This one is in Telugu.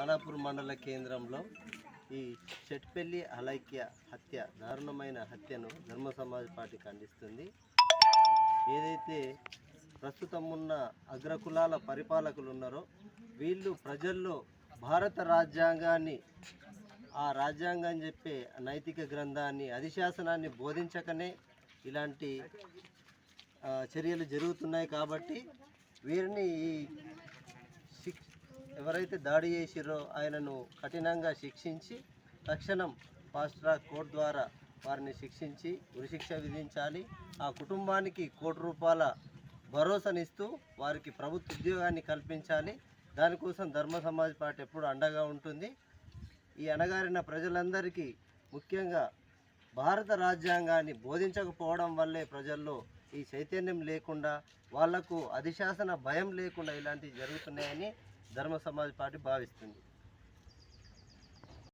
ఖానాపూర్ మండల కేంద్రంలో ఈ చెట్పల్లి అలైక్య హత్య దారుణమైన హత్యను ధర్మ సమాజ్ పార్టీ ఖండిస్తుంది. ఏదైతే ప్రస్తుతం ఉన్న అగ్రకులాల పరిపాలకులు ఉన్నారో వీళ్ళు ప్రజల్లో భారత రాజ్యాంగాన్ని ఆ రాజ్యాంగం చెప్పే నైతిక గ్రంథాన్ని అధిశాసనాన్ని బోధించకనే ఇలాంటి చర్యలు జరుగుతున్నాయి కాబట్టి వీరిని ఈ ఎవరైతే దాడి చేసిరో ఆయనను కఠినంగా శిక్షించి తక్షణం ఫాస్ట్ ట్రాక్ కోర్టు ద్వారా వారిని శిక్షించి ఉరిశిక్ష విధించాలి. ఆ కుటుంబానికి కోటి రూపాయల భరోసానిస్తూ వారికి ప్రభుత్వ ఉద్యోగాన్ని కల్పించాలి. దానికోసం ధర్మ సమాజ్ పార్టీ ఎప్పుడు అండగా ఉంటుంది. ఈ అణగారిన ప్రజలందరికీ ముఖ్యంగా భారత రాజ్యాంగాన్ని బోధించకపోవడం వల్లే ప్రజల్లో ఈ చైతన్యం లేకుండా వాళ్ళకు అధిశాసన భయం లేకుండా ఇలాంటివి జరుగుతున్నాయని ధర్మ సమాజ్ పార్టీ భావిస్తుంది.